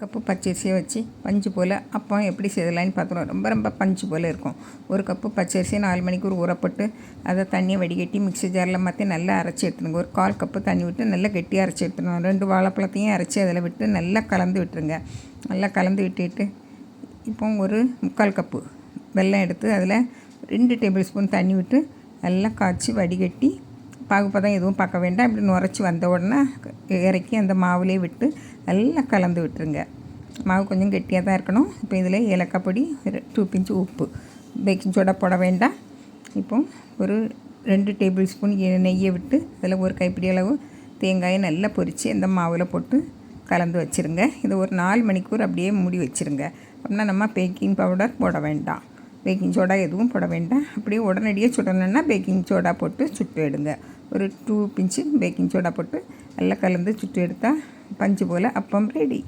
Cup பச்சரிசியை வச்சு பஞ்சு போல். அப்பம் எப்படி செய்யலான்னு பார்த்துருவோம். ரொம்ப ரொம்ப பஞ்சு போல் இருக்கும். ஒரு கப்பு பச்சரிசியை நாலு மணிக்கு ஒரு ஊறப்பட்டு அதை தண்ணியை வடிகட்டி மிக்ஸி ஜாரில் மாற்றி நல்லா அரைச்சி எடுத்துருங்க. ஒரு கால் கப்பு தண்ணி விட்டு நல்லா கெட்டியாக அரைச்சி எடுத்துருவோம் ரெண்டு வாழைப்பழத்தையும் அரைச்சி அதில் விட்டு நல்லா கலந்து விட்டுருங்க. நல்லா கலந்து விட்டுட்டு இப்போ ஒரு முக்கால் கப்பு வெல்லம் எடுத்து அதில் ரெண்டு டேபிள் ஸ்பூன் தண்ணி விட்டு நல்லா காய்ச்சி வடிகட்டி பாகுப்பதம் எதுவும் பார்க்க வேண்டாம். இப்படி நுரைச்சி வந்த உடனே இறக்கி அந்த மாவுலேயே விட்டு நல்லா கலந்து விட்டுருங்க. மாவு கொஞ்சம் கெட்டியாக தான் இருக்கணும். இப்போ இதில் ஏலக்காய் பொடி டூ பிஞ்சு உப்பு பேக்கிங் சோடா போட வேண்டாம். இப்போ ஒரு ரெண்டு டேபிள் ஸ்பூன் நெய்யை விட்டு அதில் ஒரு கைப்பிடி அளவு தேங்காயை நல்லா பொரித்து அந்த மாவில் போட்டு கலந்து வச்சுருங்க. இதை ஒரு நாலு மணிக்கூர் அப்படியே மூடி வச்சுருங்க. அப்படின்னா நம்ம பேக்கிங் பவுடர் போட வேண்டாம். பேக்கிங் சோடா எதுவும் போட வேண்டாம். அப்படியே உடனடியாக சுடணுன்னா பேக்கிங் சோடா போட்டு சுட்டு எடுங்க. ஒரு டூ பிஞ்சு பேக்கிங் சோடா போட்டு நல்லா கலந்து சுட்டு எடுத்தால் பஞ்சு போல் அப்பம் ரெடி